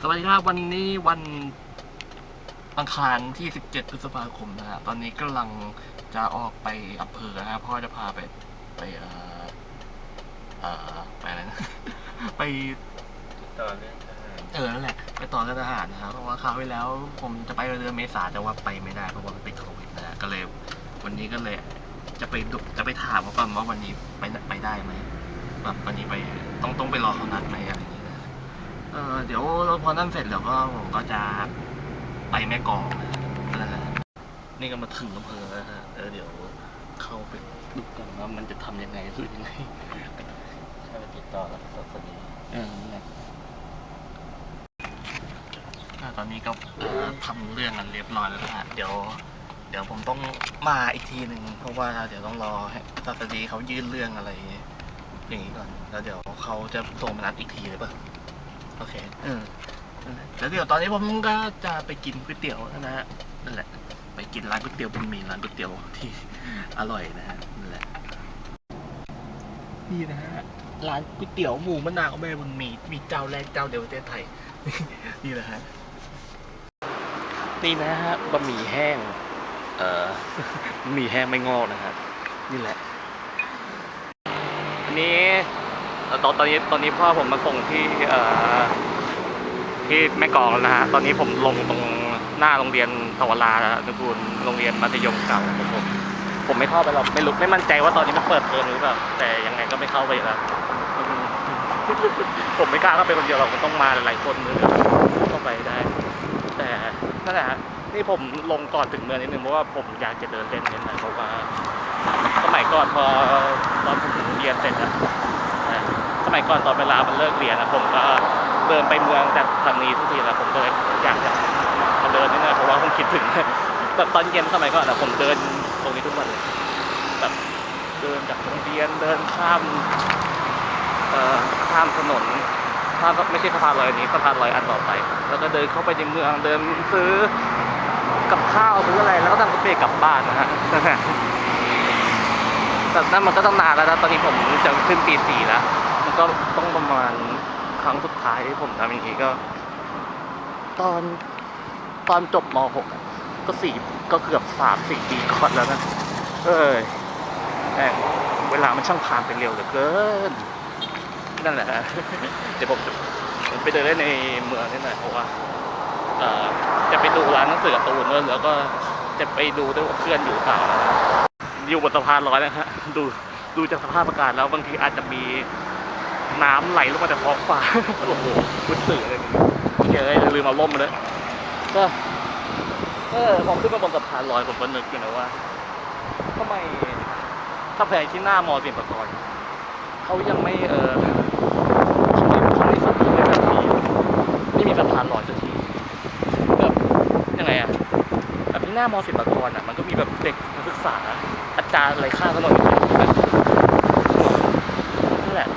สวัสดีครับวันนี้วันอังคารที่ 17 พฤษภาคมนะฮะตอนนี้กำลังจะออกไปอำเภอนะฮะพ่อจะพาไปไปเอ่อเอ่อไปอะไรนะ ไปต่อเรื่องทหารเออนั่นแหละไปต่อเรื่องทหารนะครับเพราะว่าคราวที่แล้ว ผมจะไปเดือนเมษาแต่ว่าไปไม่ได้เพราะว่ามันติดโควิดนะฮะก็เลยวันนี้ก็เลยจะไปดูจะไปถามเขาก่อนว่าวันนี้ไปไปได้ไหมแบบวันนี้ไปต้องต้องไปรอเขานัดไหมอะไรอย่าง เงี้ยนะเออเดี๋ยวพอนั่นเสร็จแล้วก็ผมก็จะไปแม่กองนะฮะนี่ก็มาถึงอำเภอแล้วฮะเออเดี๋ยวเข้าไปดูกันว่ามันจะทำยังไงหรือยังไงถ้าไปติดต่อกับศาสนีเออนั่นแหละอ่าตอนนี้ก็ทำเรื่องกันเรียบร้อยแล้วนะฮะเดี๋ยวเดี๋ยวผมต้องมาอีกทีหนึ่งเพราะว่าเดี๋ยวต้องรอให้ศาดีเขายื่นเรื่องอะไรอย่างนี้ก่อน แล้วเดี๋ยวเขาจะส่งมานัดอีกทีเลยป่ะ โอเคเออแล้วเดี๋ยวตอนนี้ผมก็จะไปกินก๋วยเตี๋ยวนะฮะนั่นแหละ ไปกินร้านก๋วยเตี๋ยวบุญมีร้านก๋วยเตี๋ยวที่อร่อยนะฮะนั่นแหละนี่นะฮะร้านก๋วยเตี๋ยวหมูมะนาวแม่บุญมีมีเจ้าแรกเจ้าเดียวประเทศไทย นี่แหละฮะนี่นะฮะบะหมี่แห้ง เอ่อบะหมี่แห้งไม่งอกนะฮะนี่แหละอันนี้ ตอนตอนนี้ตอนนี้พ่อผมมาส่งที่เอ่อที่แม่กลองนะฮะ ตอนนี้ผมลงตรงหน้าโรงเรียนสวรานุกูลโรงเรียนมัธยมเก่าของผม ผมไม่เข้าไปหรอกไม่รู้ไม่มั่นใจว่าตอนนี้มันเปิดเทอมหรือเปล่า แต่ยังไงก็ไม่เข้าไปแล้วผมไม่กล้าเข้าไปคนเดียวหรอกมันต้องมาหลายๆคนถึงเข้าไปได้ แต่นั่นแหละนี่ผมลงก่อนถึงเมืองนิดนึงเพราะว่าผมอยากจะเดินเล่นนิดหน่อยเพราะว่าสมัยก่อนพอตอนผมเรียนเสร็จอะ มัยก่อนตอนเวลามันเลิกเรียนอะผมก็เดินไปเมืองจากทางนี้ทุกทีแล้วผมก็เลยอยากจะมาเดินนิดหน่อยเพราะว่าผมคิดถึงแบบตอนเย็นสมัยก่อนอะผมเดินตรงนี้ทุกวันเลยแบบเดินจากโรงเรียนเดินข้ามเอ่อข้ามถนนข้ามไม่ใช่สะพานลอยนี้สะพานลอยอันต่อไป แล้วก็เดินเข้าไปในเมืองเดินซื้อกับข้าวซื้ออะไรแล้วก็นั่งรถเมล์กลับบ้านนะฮะแต่นั่นมันก็ต้องนานแล้วนะตอนนี้ผมจะขึ้นปีสี่แล้ว ก็ต้องประมาณครั้งสุดท้ายที่ผมทำอย่างนี้ก็ ตอนตอนจบม .6 ก็สี่ก็เกือบสามสี่ปีก่อนแล้วนะ เอ้ยแม่งเวลามันช่างผ่านไปเร็วเหลือเกิน นั่นแหละเดี๋ยวผมจะผมไปเดินเล่นในเมืองนิดหน่อยเพราะว่าจะไปดูร้านหนังสือการ์ตูนด้วยแล้วก็จะไปดูด้วยว่าเพื่อนอยู่เปล่าอยู่บนสะพานลอยนะฮะดูดูจากสภาพอากาศแล้วบางทีอาจจะมี น้ำไหลลงมาจากท้องฟ้า โอ้โหมุดสื่อเลยเจอลืมเอาล่มมาเลยก็เออพอขึ้นมาบนสะพานลอยผมก็นึกอยู่นะว่าทำไมถ้าแพงที่หน้ามอสินปกรณ์เขายังไม่เออเขาไม่เขาไม่สักทีเลยสักทีไม่มีสะพานลอยสักทีแบบยังไงอะแบบที่หน้ามอสิบปกรณ์อะมันก็มีแบบเด็กนักศึกษาอาจารย์อะไรข้างถนนอยู่นั่นแหละ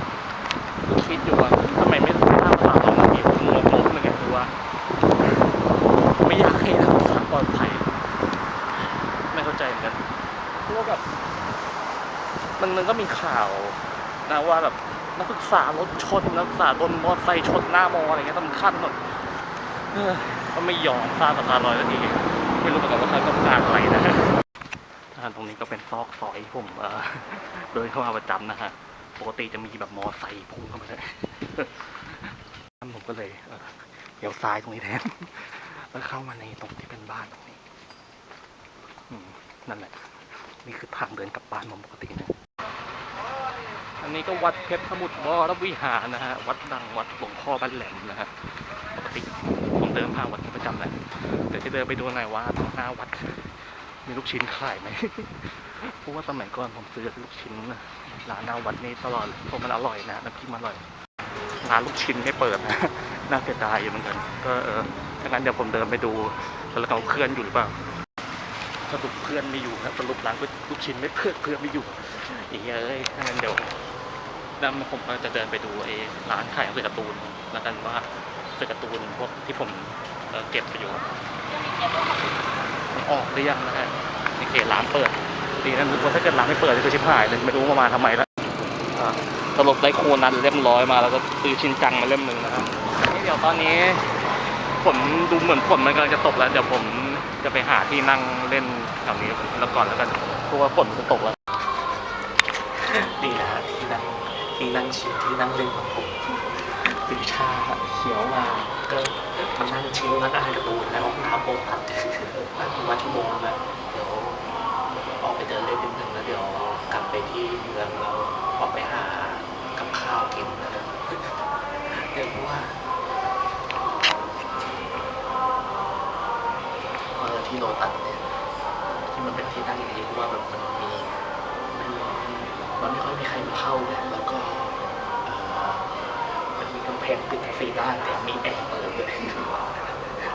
ก็คิดอยู่ว่าทำไมไม่สร้างสะพานลอยสักทีผมงงงเหมือนกันคือว่า ไม่อยากให้นักศึกษาปลอดภัยไม่เข้าใจเหมือนกันเพราะว่าแบบ มันมันก็มีข่าวนะว่าแบบนักศึกษารถชนนักศึกษาโดนมอเตอร์ไซค์ชนหน้ามออะไรเงี้ยต้องขั้นแบบก็ไม่ยอมสร้างสะพานลอยสักทีไม่รู้เหมือนกันว่าเขาต้องการอะไรนะอ่าตรงนี้ก็เป็นซอกซอยผมเดินเข้ามาประจำนะฮะปกติจะมีแบบมอไซค์พุ่งเข้ามาเลยผมก็เลยเออเลี้ยวซ้ายตรงนี้แทน แล้วเข้ามาในตรงที่เป็นบ้านตรงนี้นั่นแหละ นี่คือทางเดินกลับบ้านผมปกตินะ อันนี้ก็วัดเพชรสมุทรวรวิหารนะฮะ วัดดังวัดหลวงพ่อบ้านแหลมนะฮะ ปกติผมเดินผ่านวัดประจำแหละเดี๋ยวจะเดินไปดูหน่อยว่าตรงหน้าวัด มีลูกชิ้นขายไหมเพราะว่าสมัยก่อนผมซื้อลูกชิ้นร้านหน้าวัดนี้ตลอดเพราะมันอร่อยนะน้ำพริกมันอร่อย ร้านลูกชิ้นไม่เปิดนะ น่าเสียดายอยู่เหมือนกัน ก็เออถ้างั้นเดี๋ยวผมเดินไปดูแล้วเขาเคลื่อนอยู่หรือเปล่าสรุปเพื่อนไม่อยู่ครับสรุปร้านลูกชิ้นไม่เพื่อนเพื่อนไม่อยู่อีกเอ้ยถ้างั้นเดี๋ยว แล้วผมก็จะเดินไปดูไอ้ร้านขายหนังสือการ์ตูนแล้วกันว่าหนังสือการ์ตูนพวกที่ผมเก็บไปอยู่มันออกหรือยังนะฮะในเขตร้านเปิดดีนะนึกว่าถ้าเกิดร้านไม่เปิดจะชิบหายเลยไม่รู้ว่ามาทำไมแล้วสรุปได้โคนันเล่มร้อยมาแล้วก็ซื้อชินจังมาเล่มหนึ่งนะครับนี่เดี๋ยวตอนนี้ฝนดูเหมือนฝนมันกำลังจะตกแล้วเดี๋ยวผมจะไปหาที่นั่งเล่นแถวนี้แล้วก่อนแล้วกันเพราะว่าฝนมันจะตกแล้วนี่นะฮะที่นั่ง ที่นั่งชิลที่นั่งเล่นของผมซื้อชาเขียวมาก็มานั่งชิลแล้วก็อ่านการ์ตูนในห้องน้ำโบตัดนั่งอยู่มาชั่วโมงแล้วเดี๋ยวออกไปเดินเล่นนิดนึงแล้วเดี๋ยวกลับไปที่เมืองเราออกไปหากับข้าวกินแล้วกันเดี๋ยวเพราะว่าที่โลตัสเนี่ยที่มันเป็นที่นั่งอย่างนี้เพราะว่าแบบมันมี มันไม่ค่อยมีใครมาเข้าเนี่ยแล้วก็มันมีกำแพงปิดทั้งสี่ด้านแต่มีแอร์เปิดด้วย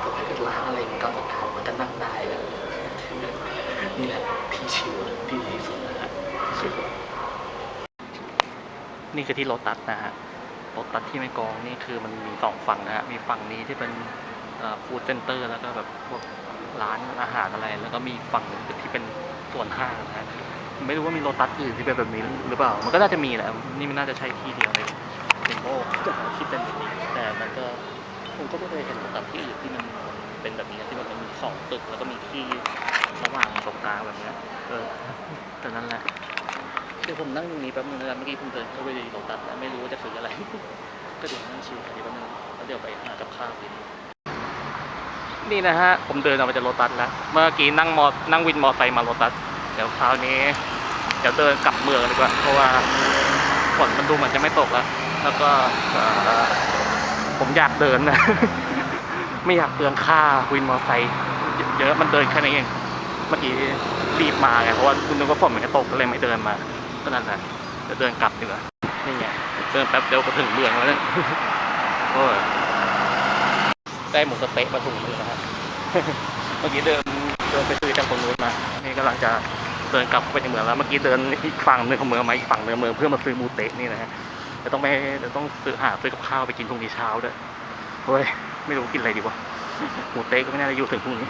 ก็ถ้าเกิดร้านอะไรมันก็สถานมันก็นั่งได้แล้วนี่แหละที่ชิวที่ดีที่สุดนะฮะนี่คือที่โลตัสนะฮะโลตัสที่แม่กองนี่คือมันมีสองฝั่งนะฮะ มีฝั่งนี้ที่เป็นฟู้ดเซ็นเตอร์แล้วก็แบบพวกร้านอาหารอะไร แล้วก็มีฝั่งนึงที่เป็นส่วนห้างนะฮะ ไม่รู้ว่ามีโลตัสอื่นที่เป็นแบบนี้หรือเปล่า มันก็น่าจะมีแหละ นี่มันน่าจะใช่ที่เดียวในในโลกที่เป็นแบบนี้ แต่มันก็ผมก็ไม่เคยเห็นโลตัสที่อื่นที่มันเป็นแบบนี้ที่มันเป็นสองตึกแล้วก็มีที่สว่างตรงกลางแบบนี้เออแต่นั่นแหละเดี๋ยวผมนั่งตรงนี้แป๊บนึงนะครับเมื่อกี้ผมเดินเข้าไปในโลตัสแล้วไม่รู้ว่าจะซื้ออะไร ก็เดี๋ยวนั่งชิลกันดีแป๊บนึงแล้วเดี๋ยวไปหากับข้าวกินนี่นะฮะ ผมเดินออกมาจากโลตัสแล้ว เมื่อกี้นั่งมอนั่งวินมอไซค์มาโลตัส เดี๋ยวคราวนี้ ดี๋ยวเดินกลับเมืองดีกว่า เพราะว่าฝนมันดูเหมือนจะไม่ตกแล้ว แล้วก็ผมอยากเดินนะ ไม่อยากเปลืองค่าวินมอเตอร์ไซค์เยอะมันเดินแค่นี้เอง เมื่อกี้รีบมาไง เพราะว่าคุณนึกว่าฝนมันจะตกก็เลยไม่เดินมา ก็นั่นแหละจะเดินกลับดีกว่า นี่ไง เดินแป๊บเดียวก็ถึงเมืองแล้วเนี่ยโอ้ยได้หมูสะเต๊ะมาถุงนึงนะฮะเมื่อกี้เดินเดินไปซื้อจากตรงนู้นมา นี่กำลังจะ เดินกลับไปในเมืองแล้วเมื่อกี้เดินอีกฝั่งหนึ่งของเมืองมาอีกฝั่งหนึ่งขอเมืองเพื่อมาซื้อมูเตะนี่นะฮะจะต้องไปจะต้องซื้อหาซื้อกับข้าวไปกินพรุ่งนี้เช้าด้วยเฮ้ยไม่รู้กินอะไรดีวะหมูเตะก็ไม่น่าจะอยู่ถึงพรุ่งนี้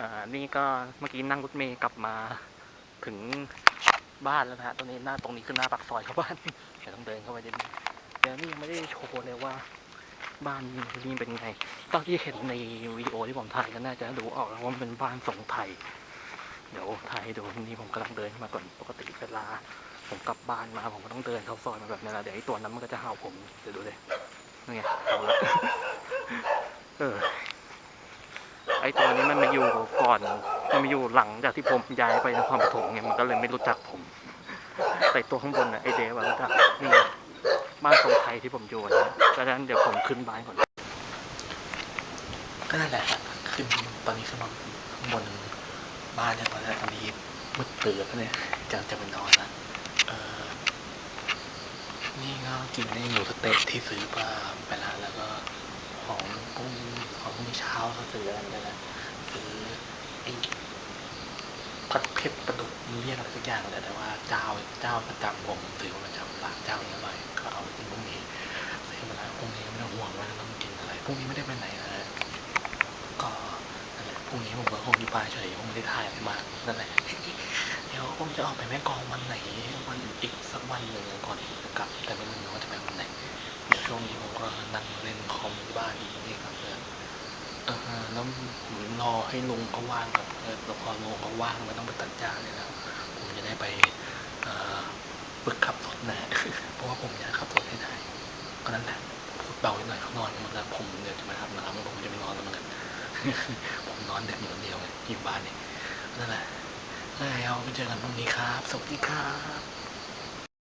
อ่า นี่ ก็เมื่อกี้นั่งรถเมย์กลับมาถึงบ้านแล้วนะฮะตรงนี้หน้าตรงนี้คือหน้าปากซอยเข้าบ้านเดี๋ยวต้องเดินเข้าไปเดินเดี๋ยวนี่ยังไม่ได้โชว์เลยว่า บ้านนี่เป็นไงตอนที่เห็นในวิดีโอที่ผมถ่ายก็น่าจะดูออกแล้วว่ามันเป็นบ้านทรงไทย เดี๋ยวถ่ายให้ดูนี่ผมกำลังเดินมาก่อนปกติเวลา ผมกลับบ้านมาผมก็ต้องเดินเข้าซอยมาแบบนี้แหละเดี๋ยวไอ้ตัวนั้นมันก็จะเห่าผมเดี๋ยวดูเลยนี่ไงเอาละเออ ไอตัวนี้มันมาอยู่ก่อน มันมาอยู่หลังจากที่ผมย้ายไปนครปฐมไงมันก็เลยไม่รู้จักผมแต่ตัวข้างบนน่ะไอเดวะรู้จักนี่บ้านทรงไทยที่ผมอยู่นะดังนั้นเดี๋ยวผมขึ้นบ้านก่อนก็นั่นแหละขึ้นตอนนี้ขึ้นมาข้างบนบ้านเนี่ยตอนแรกตอนนี้มืดตื่นแล้วเนี่ยจะจะไปนอนละเออนี่ก็กินในหมูสเต๊ะที่ซื้อมาไปแล้วแล้วก็ ของกุ้งของพรุ่งนี้เช้าก็ซื้ออะไรไปแล้วซื้อไอ้ผัดเผ็ดปลาดุกมันเรียกอะไรสักอย่างแต่ว่าเจ้าเจ้าประจำผมถือว่าประจำร้านเจ้านี้อร่อยก็เอาพรุ่งนี้ซื้อมาแล้วพรุ่งนี้ไม่ต้องห่วงว่าจะต้องกินอะไรพรุ่งนี้ไม่ได้ไปไหนนะก็นั่นแหละพรุ่งนี้ผมก็คงอยู่บ้านเฉยผมไม่ได้ถ่ายอะไรมากนั่นแหละเดี๋ยวผมจะออกไปแม่กองวันไหนวันอีกสักวันหนึ่งก่อนที่จะกลับ แต่ไม่รู้ว่าจะไปวันไหน ช่วงนี้ผมก็นั่งเล่นคอมที่บ้านอีกนี่ครับเพื่อนเออแล้วผมรอให้ลุงเขาว่างครับเออแล้วพอลุงเขาว่างไม่ต้องไปตัดหญ้าเลยนะผมจะได้ไปฝึกขับรถนะเพราะว่าผมอยากขับรถให้ได้ก็นั่นแหละพูดเบาหน่อยเขานอนหมดแล้วผมเดี๋ยวจะมาทำนะครับแล้วผมจะไปนอนแล้วเหมือนกันผมนอนเด็กอยู่คนเดียวเลยอยู่บ้านเนี่ยนั่นแหละแล้วไปเจอกันพรุ่งนี้ครับ สวัสดีครับ